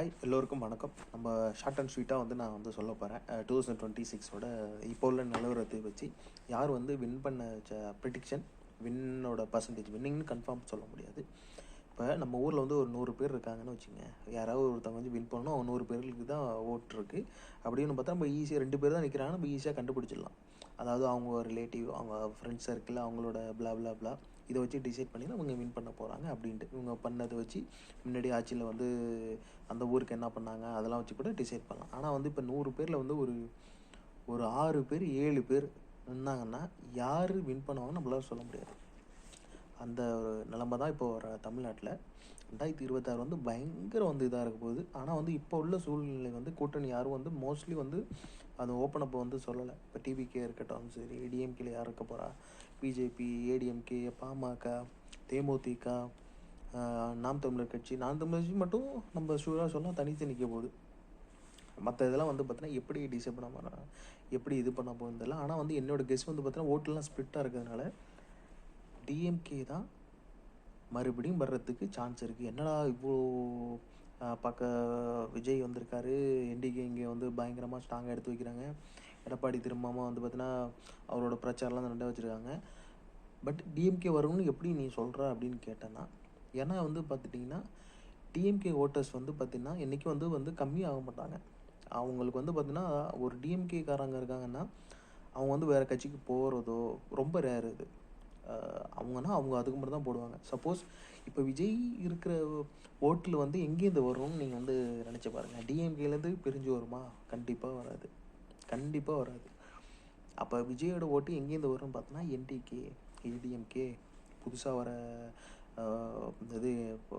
Hi எல்லோருக்கும் வணக்கம். நம்ம ஷார்ட் அண்ட் ஸ்வீட்டாக வந்து நான் வந்து சொல்ல போகிறேன் டூ தௌசண்ட் டுவெண்ட்டி சிக்ஸோட இப்போ உள்ள நிலவரத்தை வச்சு யார் வந்து வின் பண்ண ப்ரிடிக்ஷன் வின்னோட பர்சன்டேஜ் வின்னிங்னு கன்ஃபார்ம் சொல்ல முடியாது. இப்போ நம்ம ஊரில் வந்து ஒரு நூறு பேர் இருக்காங்கன்னு வச்சுங்க. யாராவது ஒருத்தவங்க வந்து வின் பண்ணணும் அவங்க நூறு பேருக்கு தான் ஓட்டு இருக்குது அப்படின்னு பார்த்தா நம்ம ஈஸியாக ரெண்டு பேர் தான் நிற்கிறாங்க நம்ம ஈஸியாக கண்டுபிடிச்சிடலாம். அதாவது அவங்க ரிலேட்டிவ் அவங்க ஃப்ரெண்ட்ஸ் சர்க்கிள் அவங்களோட பிளா பிளா பிளா இதை வச்சு டிசைட் பண்ணி அவங்க வின் பண்ண போகிறாங்க அப்படின்ட்டு. இவங்க பண்ணதை வச்சு முன்னாடி ஆட்சியில் வந்து அந்த ஊருக்கு என்ன பண்ணாங்க அதெல்லாம் வச்சு கூட டிசைட் பண்ணலாம். ஆனால் வந்து இப்போ நூறு பேரில் வந்து ஒரு ஒரு ஆறு பேர் ஏழு பேர் நின்னாங்கன்னா யார் வின் பண்ணுவாங்கன்னு நம்மளால சொல்ல முடியாது. அந்த ஒரு நிலமை தான் இப்போ வர தமிழ்நாட்டில். ரெண்டாயிரத்தி இருபத்தாறு வந்து பயங்கர வந்து இதாக இருக்க போகுது. ஆனால் வந்து இப்போ உள்ள சூழ்நிலை வந்து கூட்டணி யாரும் வந்து மோஸ்ட்லி வந்து அது ஓப்பன் அப்போ வந்து சொல்லலை. இப்போ டிவிக்கே இருக்கட்டும் சரி டிஎம்கேல யார் இருக்க போகிறா பிஜேபி ஏடிஎம்கே பாமக தேமுதிக நாம் தமிழர் கட்சி நாம் தமிழர் கட்சி மட்டும் நம்ம ஷூராக சொன்னால் தனித்து நிற்க போகுது. மற்ற இதெல்லாம் வந்து பார்த்தீங்கன்னா எப்படி டிசைட் பண்ண போகிறா எப்படி இது பண்ண போகுதில்ல ஆனால் வந்து என்னோட கெஸ் வந்து பார்த்தீங்கன்னா ஓட்டெல்லாம் ஸ்ப்ளிட்டாக இருக்கிறதுனால டிஎம்கே தான் மறுபடியும் வர்றதுக்கு சான்ஸ் இருக்குது என்னடா இவ்வளோ பக்க விஜய் வந்திருக்காரு என்டிகே இங்கே வந்து பயங்கரமாக ஸ்ட்ராங்காக எடுத்து வைக்கிறாங்க. எடப்பாடி திரும்பாமல் வந்து பார்த்தீங்கன்னா அவரோட பிரச்சாரம்லாம் ரெண்டாக வச்சுருக்காங்க. பட் டிஎம்கே வரும்னு எப்படி நீ சொல்கிற அப்படின்னு கேட்டேன்னா ஏன்னா வந்து பார்த்துட்டிங்கன்னா டிஎம்கே ஓட்டர்ஸ் வந்து பார்த்திங்கன்னா என்றைக்கும் வந்து வந்து கம்மியாக மாட்டாங்க. அவங்களுக்கு வந்து பார்த்திங்கன்னா ஒரு டிஎம்கே காரங்க இருக்காங்கன்னா அவங்க வந்து வேறு கட்சிக்கு போகிறதோ ரொம்ப ரேர் இது. அவங்கன்னா அவங்க அதுக்கு மட்டும் தான் போடுவாங்க. சப்போஸ் இப்போ விஜய் இருக்கிற ஓட்டில் வந்து எங்கேருந்து வரும்னு நீங்கள் வந்து நினச்சி பாருங்கள் டிஎம்கேலேருந்து பிரிஞ்சு வருமா? கண்டிப்பாக வராது. கண்டிப்பாக வராது. அப்போ விஜயோட ஓட்டு எங்கேருந்து வரும்னு பார்த்தோன்னா என்டிகே ஏடிஎம்கே புதுசாக வர இது இப்போ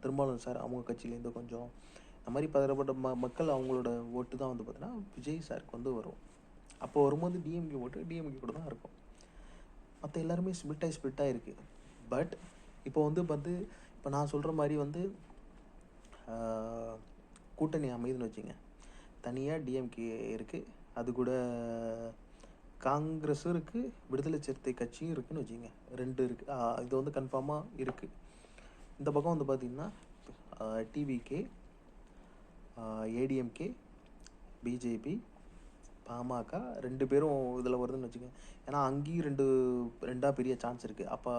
திருமாவளவன் சார் அவங்க கட்சியிலேருந்து கொஞ்சம் இந்த மாதிரி பதறப்பட்ட ம மக்கள் அவங்களோட ஓட்டு தான் வந்து பார்த்தீங்கன்னா விஜய் சாருக்கு வந்து வரும். அப்போ வரும்போது டிஎம்கே ஓட்டு டிஎம்கே கூட தான் இருக்கும். மற்ற எல்லாருமே ஸ்பிளிட்டாகி ஸ்பிளிட்டாக இருக்குது பட் இப்போ வந்து பார்த்து இப்போ நான் சொல்கிற மாதிரி வந்து கூட்டணி அமைதுன்னு வச்சுங்க. தனியாக டிஎம்கே இருக்குது அது கூட காங்கிரஸும் இருக்குது விடுதலை சிறுத்தை கட்சியும் இருக்குதுன்னு வச்சுங்க ரெண்டு இருக்குது இது வந்து கன்ஃபார்மாக இருக்குது இந்த பக்கம் வந்து பார்த்திங்கன்னா டிவிகே ஏடிஎம்கே பிஜேபி பாமக ரெண்டு பேரும் இதில் வருதுன்னு வச்சுக்கோங்க. ஏன்னா அங்கேயும் ரெண்டு ரெண்டாக பெரிய சான்ஸ் இருக்குது அப்போ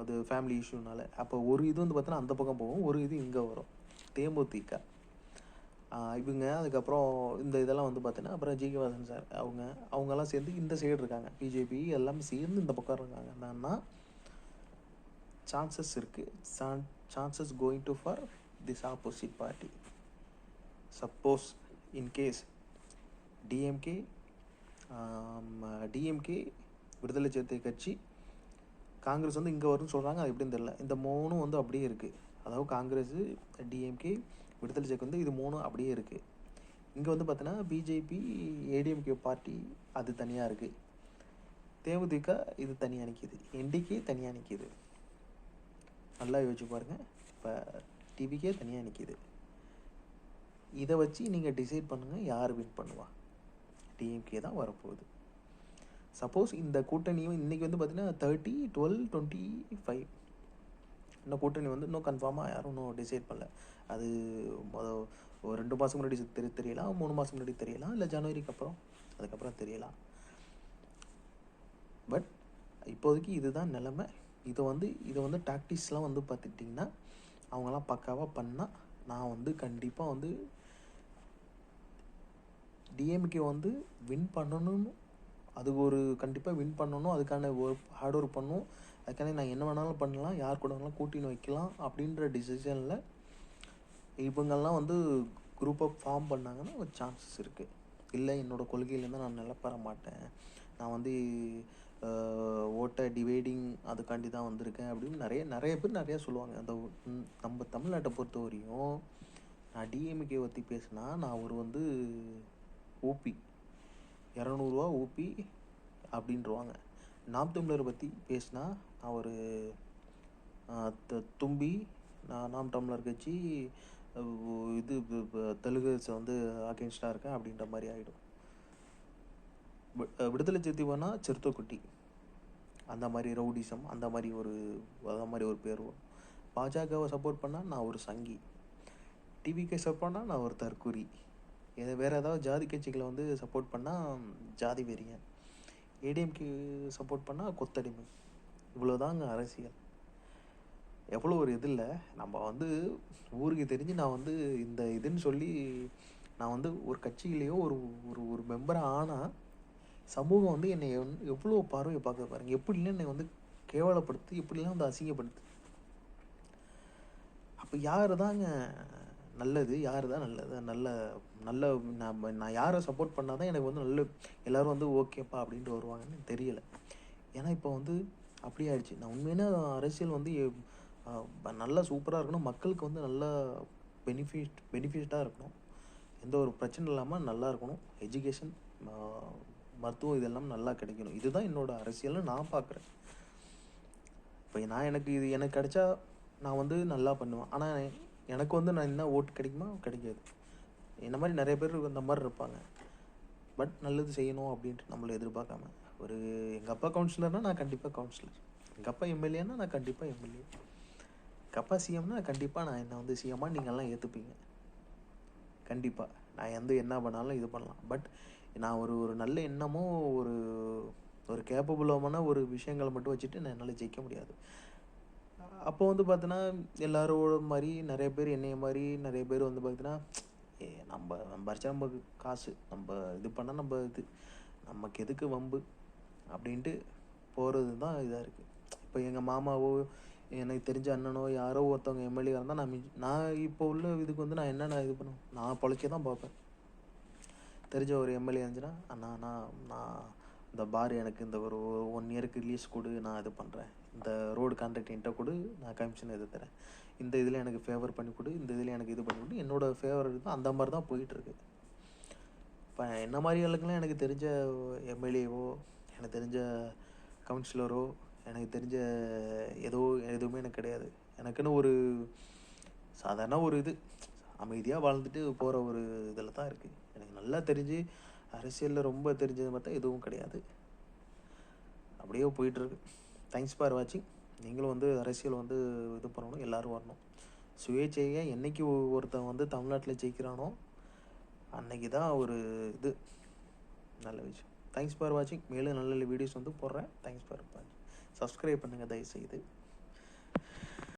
அது ஃபேமிலி இஷ்யூனால அப்போ ஒரு இது வந்து பார்த்தோன்னா அந்த பக்கம் போகும். ஒரு இது இங்கே வரும். தேமுதிக. இவங்க அதுக்கப்புறம் இந்த இதெல்லாம் வந்து பார்த்தீங்கன்னா அப்புறம் ஜி கே வாசன் சார் அவங்க அவங்கெல்லாம் சேர்ந்து இந்த சைடு இருக்காங்க. பிஜேபி எல்லாமே சேர்ந்து இந்த பக்கம் இருக்காங்க. என்னன்னா சான்சஸ் இருக்குது chances going to for this opposite party suppose in case DMK DMK விடுதலை சிறுத்தை கட்சி காங்கிரஸ் வந்து இங்கே வரும்னு சொல்கிறாங்க அது எப்படின்னு தெரில இந்த மூணும் வந்து அப்படியே இருக்குது அதாவது காங்கிரஸ் டிஎம்கே விடுதலை சிறுத்தை வந்து இது மூணும் அப்படியே இருக்குது இங்கே வந்து பார்த்தீங்கன்னா பிஜேபி ஏடிஎம்கே பார்ட்டி அது தனியாக இருக்குது தேமுதிக இது தனியாக நிற்கிது என்டிகே தனியாக நிற்கிது நல்லா யோசிச்சு பாருங்கள் இப்போ டிவிக்கே தனியாக நிற்கிது இதை வச்சு நீங்கள் டிசைட் பண்ணுங்கள் யார் வின் பண்ணுவா. டிஎம்கே தான் வரப்போகுது. சப்போஸ் இந்த கூட்டணியும் இன்றைக்கி வந்து பார்த்தீங்கன்னா தேர்ட்டி டுவெல் டுவெண்ட்டி ஃபைவ் இன்னும் கூட்டணி வந்து இன்னும் கன்ஃபார்மாக யாரும் இன்னும் டிசைட் பண்ணல. அது மொத ஒரு ரெண்டு மாதம் முன்னாடி தெரிய தெரியலாம் மூணு மாதம் முன்னாடி தெரியலாம் இல்லை ஜனவரிக்கு அப்புறம்? அதுக்கப்புறம் தெரியலாம் பட் இப்போதைக்கு இதுதான் நிலைமை. இதை வந்து இதை வந்து டாக்டிக்ஸ்லாம் வந்து பார்த்துட்டிங்கன்னா அவங்களாம் பக்காவாக பண்ணால் நான் வந்து கண்டிப்பாக வந்து டிஎம்கே வந்து வின் பண்ணணும்னு அது ஒரு கண்டிப்பாக வின் பண்ணணும். அதுக்கான ஒர்க் ஹார்ட் ஒர்க் பண்ணணும் அதுக்கான நான் என்ன வேணாலும் பண்ணலாம். யார் கூட வேணாலும் கூட்டின்னு வைக்கலாம் அப்படின்ற டிசிஷனில் இவங்கெல்லாம் வந்து குரூப்பை ஃபார்ம் பண்ணாங்கன்னா ஒரு சான்சஸ் இருக்குது இல்லை என்னோட கொள்கையிலேருந்து நான் நிலப்பெற மாட்டேன். நான் வந்து ஓட்டை டிவைடிங் அதுக்காண்டி தான் வந்திருக்கேன் அப்படின்னு நிறைய நிறைய பேர் நிறையா சொல்லுவாங்க. அந்த நம்ம தமிழ்நாட்டை பொறுத்த வரையும் நான் டிஎம்கே பற்றி பேசினா நான் ஒரு வந்து ஓபி இரநூறுவா ஓபி அப்படின்றவாங்க நாம் தமிழரை பற்றி பேசினா நான் ஒரு த- தும்பி நான் நாம் டம்ளர் கட்சி இது ப- வந்து அகேன்ஸ்டாக இருக்கேன் அப்படின்ற மாதிரி ஆகிடும் விடுதலை சிறுத்தைவானா சிறுத்தைக்குட்டி. அந்த மாதிரி ரவுடிசம் அந்த மாதிரி ஒரு அந்த மாதிரி ஒரு பேர் வரும். பாஜகவை சப்போர்ட் பண்ணால் நான் ஒரு சங்கி. டிவிக்கு சப்போர்ட் பண்ணால் நான் ஒரு தற்கூரி இது வேறு ஏதாவது ஜாதி கட்சிகளை வந்து சப்போர்ட் பண்ணால் ஜாதி வெறியன். ஏடிஎம்கே சப்போர்ட் பண்ணால் கொத்தடிமை. இவ்வளோதாங்க அரசியல். எவ்வளோ ஒரு இது இல்லை. நம்ம வந்து ஊருக்கு தெரிஞ்சு நான் வந்து இந்த இதுன்னு சொல்லி நான் வந்து ஒரு கட்சியிலேயோ ஒரு ஒரு ஒரு மெம்பராக ஆனால் சமூகம் வந்து என்னை எவ்வளோ பார்வையை பார்க்க பாருங்க. எப்படிலாம் என்னை வந்து கேவலப்படுத்து எப்படிலாம் வந்து அசிங்கப்படுத்து. அப்போ யார் தாங்க நல்லது யார் தான் நல்லது நல்ல நல்ல நான் நான் யாரை சப்போர்ட் பண்ணால் தான் எனக்கு வந்து நல்ல எல்லாரும் வந்து ஓகேப்பா அப்படின்ட்டு வருவாங்கன்னு தெரியலை. ஏன்னா இப்போ வந்து அப்படி ஆயிடுச்சு. நான் உண்மையான அரசியல் வந்து நல்லா சூப்பராக இருக்கணும். மக்களுக்கு வந்து நல்லா பெனிஃபிட் பெனிஃபிட்டாக இருக்கணும். எந்த ஒரு பிரச்சனை இல்லாமல் நல்லா இருக்கணும். எஜுகேஷன் மருத்துவம் இதெல்லாம் நல்லா கிடைக்கணும். இதுதான் என்னோடய அரசியல்னு நான் பார்க்குறேன் இப்போ நான் எனக்கு இது எனக்கு கிடைச்சா நான் வந்து நல்லா பண்ணுவேன். ஆனால் எனக்கு வந்து நான் என்ன ஓட்டு கிடைக்குமா கிடைக்காது. இந்த மாதிரி நிறைய பேர் இந்த மாதிரி இருப்பாங்க. பட் நல்லது செய்யணும் அப்படின்ட்டு நம்மளை எதிர்பார்க்காம. ஒரு எங்கள் அப்பா கவுன்சிலர்னால் நான் கண்டிப்பாக கவுன்சிலர் எங்கள் அப்பா எம்எல்ஏன்னா நான் கண்டிப்பாக எம்எல்ஏ எங்கள் அப்பா சிஎம்னா கண்டிப்பாக நான் என்ன வந்து சிஎம்மாக நீங்கள்லாம் ஏற்றுப்பீங்க கண்டிப்பாக நான் எந்த என்ன பண்ணாலும் இது பண்ணலாம். பட் நான் ஒரு ஒரு நல்ல எண்ணமோ ஒரு ஒரு கேப்பபுளமான ஒரு விஷயங்களை மட்டும் வச்சுட்டு நான் என்னால் ஜெயிக்க முடியாது. அப்போ வந்து பார்த்தீங்கன்னா எல்லாரோட மாதிரி நிறைய பேர் என்னைய மாதிரி நிறைய பேர் வந்து பார்த்தீங்கன்னா ஏ நம்ம நம்ம பறிச்சா நமக்கு காசு நம்ம இது பண்ணால் நம்ம இது நமக்கு எதுக்கு வம்பு அப்படின்ட்டு போகிறது தான் இதாக இருக்குது இப்போ எங்கள் மாமாவோ எனக்கு தெரிஞ்ச அண்ணனோ யாரோ ஒருத்தவங்க எம்எல்ஏ இருந்தால் நான் நான் இப்போ உள்ள இதுக்கு வந்து நான் என்னென்ன இது பண்ணுவேன்? நான் பழைக்க தான் பார்ப்பேன். தெரிஞ்ச ஒரு எம்எல்ஏ இருந்துச்சுன்னா அண்ணா நான் நான் இந்த பார் எனக்கு இந்த ஒரு ஒன் இயருக்கு ரிலீஸ் கொடு நான் இது பண்ணுறேன் இந்த ரோடு கான்ட்ராக்ட் என்கிட்ட கொடு நான் கமிஷன் எது தரேன். இந்த இதில் எனக்கு ஃபேவர் பண்ணி கொடு இந்த இதில் எனக்கு இது பண்ணி கொடு. என்னோட ஃபேவர் தான் அந்த மாதிரி தான் போயிட்டுருக்கு. இப்போ என்ன மாதிரி ஆளுங்கெல்லாம் எனக்கு தெரிஞ்ச எம்எல்ஏவோ எனக்கு தெரிஞ்ச கவுன்சிலரோ எனக்கு தெரிஞ்ச ஏதோ எதுவுமே எனக்கு கிடையாது. எனக்குன்னு ஒரு சாதாரண ஒரு இது. அமைதியாக வாழ்ந்துட்டு போகிற ஒரு இதில் தான் இருக்குது எனக்கு நல்லா தெரிஞ்சு அரசியலில் ரொம்ப தெரிஞ்சது பார்த்தா எதுவும் கிடையாது. அப்படியே போயிட்டுருக்கு. தேங்க்ஸ் ஃபார் வாட்சிங் நீங்களும் வந்து அரசியல் வந்து இது பண்ணணும் எல்லோரும் வரணும். சுயேட்சையை என்னைக்கு ஒருத்தன் வந்து தமிழ்நாட்டில் ஜெயிக்கிறானோ அன்னைக்கு தான் ஒரு இது. நல்ல விஷயம். தேங்க்ஸ் ஃபார் வாட்சிங் மேலும் நல்ல நல்ல வீடியோஸ் வந்து போடுறேன். தேங்க்ஸ் ஃபார் வாட்சிங் சப்ஸ்கிரைப் பண்ணுங்கள் தயவுசெய்து.